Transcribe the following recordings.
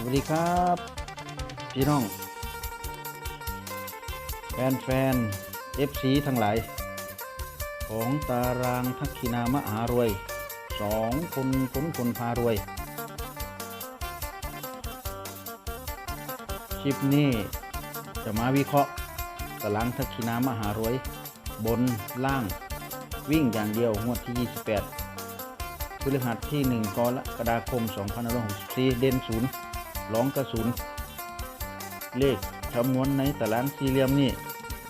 สวัสดีครับ พี่น้อง แฟนแฟนเอฟซีทั้งหลาย ของตารางทักษินามหารวยสองคนคนคนพารวยคลิปนี้จะมาวิเคราะห์ตารางทักษินามหารวย บนล่างวิ่งอย่างเดียวงวดที่ 28พฤหัสที่ 1กรกฎาคม2564เด่นศูนย์ ร้องกระสุน เลขคำนวณในตารางสี่เหลี่ยมนี่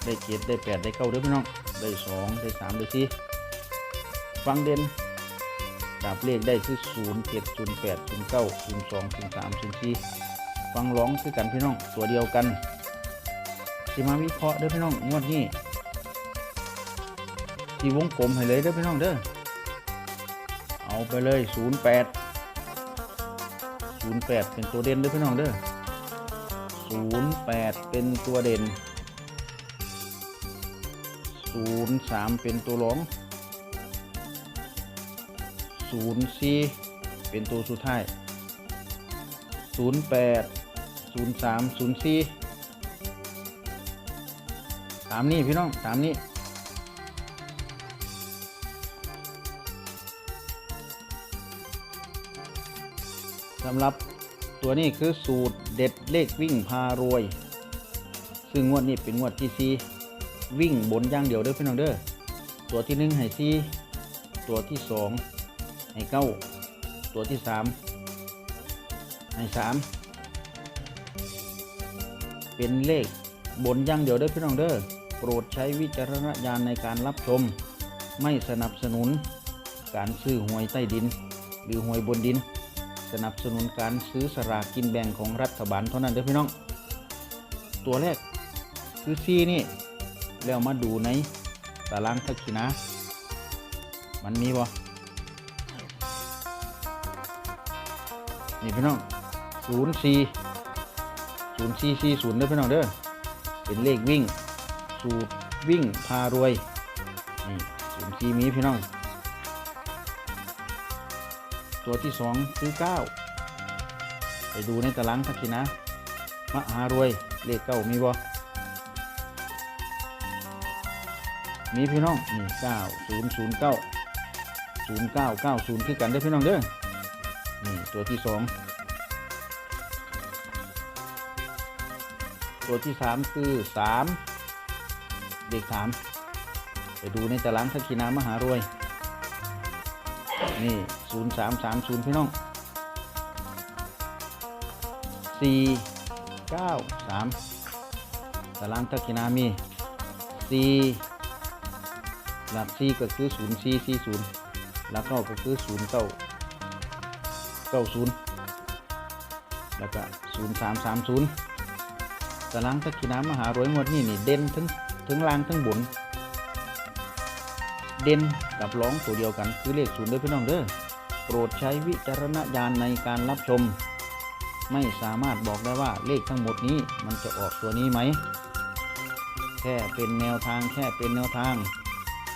ได้เกียได้แปดได้เก้าด้อพี่น้อง ได้สองได้สามได้สี่ฟังเด่นดาบเลขได้คือศูนย์เจ็ดศูนย์แปดศูนย์เก้าศูนย์สองศูนย์สามศูนย์สี่ฟังร้องคือกันพี่น้องตัวเดียวกันสิมาวิเคราะห์เด้อพี่น้องงวดนี้ที่วงกลมให้เลยเด้อพี่น้องเด้อเอาไปเลยศูนย์แปด ศูนย์แปดเป็นตัวเด่นด้วยพี่น้องเด้อศูนย์แปดเป็นตัวเด่นศูนย์สามเป็นตัวรองศูนย์สี่เป็นตัวสุดท้ายศูนย์แปดศูนย์สามศูนย์สี่ตามนี้พี่น้องตามนี้ สำหรับตัวนี้คือสูตรเด็ดเลขวิ่งพารวย ซึ่งงวดนี้เป็นงวดที่ซีวิ่งบนอย่างเดียวเด้อพี่น้องเด้อตัวที่หนึ่งให้ซีตัวที่สองให้เก้าตัวที่สามให้สามเป็นเลขบนอย่างเดียวเด้อพี่น้องเด้อโปรดใช้วิจารณญาณในการรับชม ไม่สนับสนุน การซื้อหวยใต้ดิน หรือหวยบนดิน สนับสนุนการซื้อสลากกินแบ่งของรัฐบาลเท่านั้นเด้อพี่น้อง ตัวแรกคือซีนี่แล้วมาดูในตารางทักษินะ มันมีบ่นี่พี่น้องศูนย์สี่ศูนย์สี่สี่ศูนย์เด้อพี่น้องเด้อเป็นเลขวิ่ง สูตรวิ่งพารวยนี่ศูนย์สี่มีพี่น้อง ตัวที่สองคือเก้าไปดูในตารางทักษินะ มหารวย เลขเก้ามีบ่มีพี่น้องนี่เก้าศูนย์ศูนย์เก้าศูนย์เก้าเก้าศูนย์คือกันได้พี่น้องเด้อนี่ตัวที่สองตัวที่สามคือสามเลขสามไปดูในตารางทักษินามหารวย นี่ศูนย์สามสามศูนย์พี่น้องสี่เก้าสามตารางทักษินามีสี่หลักสี่ก็คือศูนย์สี่สี่ศูนย์หลักเก้าก็คือศูนย์เก้าเก้าศูนย์แล้วก็ศูนย์สามสามศูนย์ตารางทักษินามหารวยหมดนี่นี่เด่นถึงถึงล่างถึงบน เด่นกับร้องตัวเดียวกันคือเลขศูนย์เด้อพี่น้องเด้อโปรดใช้วิจารณญาณในการรับชม ไม่สามารถบอกได้ว่าเลขทั้งหมดนี้มันจะออกตัวนี้ไหม แค่เป็นแนวทางแค่เป็นแนวทาง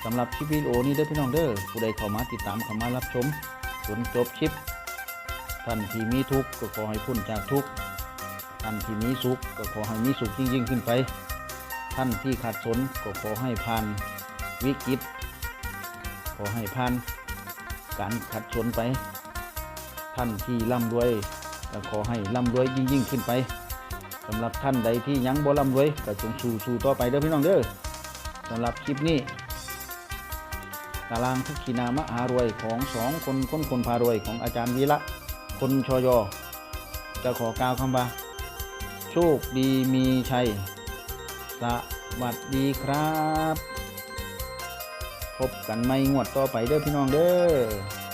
สำหรับคลิปวิดีโอนี้เด้อพี่น้องเด้อผู้ใดเข้ามาติดตามเข้ามารับชมจนจบคลิปท่านที่มีทุกข์ก็ขอให้พ้นจากทุกข์ท่านที่มีสุขก็ขอให้มีสุขยิ่งๆขึ้นไป ท่านที่ขัดสนก็ขอให้ผ่านวิกฤต ขอให้ผ่านการขัดสนไป ท่านที่ร่ำรวยก็ขอให้ร่ำรวยยิ่งยิ่งขึ้นไปสำหรับท่านใดที่ยังบ่ร่ำรวยก็จงสู้สู้ต่อไปเด้อพี่น้องเด้อสำหรับคลิปนี้ตารางทุกขีนามหารวยของสองคนคนคนพารวยของอาจารย์วีระคนชอยอจะขอกล่าวคำว่า โชคดีมีชัย สวัสดีครับ พบกันไม่งวดต่อไปเด้อพี่น้องเด้อ